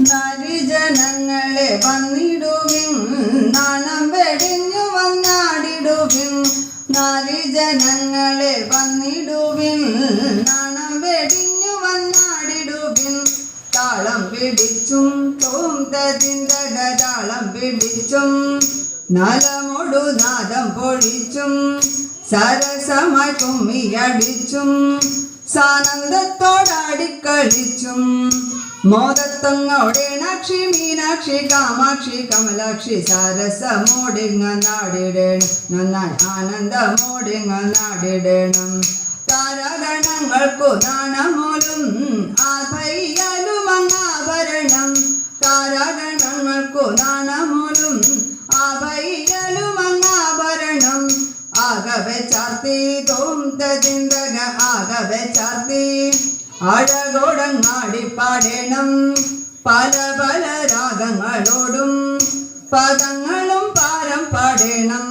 നരിജനങ്ങളെ വന്നിടുവിൻ നാണം വെടിഞ്ഞു വന്നാടിടുവിൻ. നരിജനങ്ങളെ വന്നിടുവിൻ നാണം വെടിഞ്ഞു വന്നാടിടുവിൻ. താളം പിടിച്ചും തോന്തതിന്തക താളം പിടിച്ചും നലമൊടു നാദം പൊഴിച്ചും സരസമായി കുമ്മിയടിച്ചും സാനന്ദത്തോടാടിക്കളിച്ചും മോദത്തങ്ങോടേണാക്ഷി മീനാക്ഷി കാമാക്ഷി കമലാക്ഷി സരസമോടിങ്ങ നാടിടേണം. നന്നായി ആനന്ദമോടിങ്ങ നാടിടേണം. താരഗണങ്ങൾക്കു നാണമൂലും ആഭയ്യലുമങ്ങാഭരണം താരഗണങ്ങൾക്കു നാണമൂലും അങ്ങാഭരണം. ആകവെ ചാർത്തി തോം തജിന്തക ആകവെ ചാർത്തി. അഴകോടങ്ങാടി പാടേണം പല പല രാഗങ്ങളോടും പദങ്ങളും പാരം പാടേണം.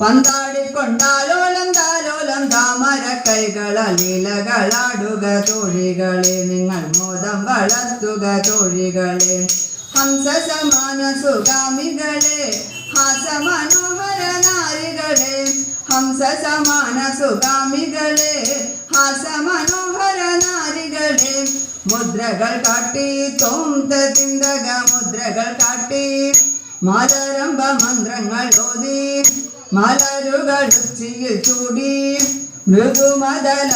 പന്താടിക്കൊണ്ടാലോലം താലോലം താമര കൈകളാൽ ലീലകളാടുക തോഴികളെ നിങ്ങൾ മോദം വളർത്തുക തോഴികളെ. ഹംസമാന സുഗാമികളെ ഹാസമനോഹര നാരികളെ ഹംസമാന സുഗാമികളെ ഹാസമനോഹര മുദ്രകൾ കാട്ടി തോന്ത തിന്തക മുദ്രകൾ കാട്ടി. മലരംഭ മന്ത്രങ്ങൾ ഓതി മലരുകൾ ഉച്ചിയിൽ ചൂടി. മൃദുമതലരസരായി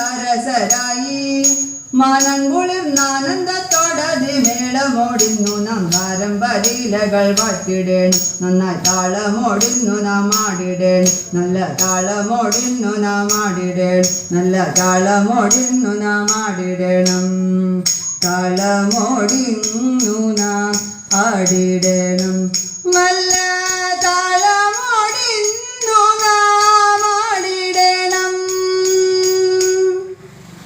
മാനങ്കുളിർന്നാനന്ദത്തോടതി മേളമോടുന്നു. നാം പാരമ്പരീലകൾ വാട്ടിടേണി നന്നായി താളമോടുന്നു നാം ആടിടേണി നല്ല താളമോടുന്നു നാം ആടിടേണി നല്ല താളമോടുന്നു നാം ആടിടേണം. താളമോടിന്നു നാം ആടിടേണം. നല്ല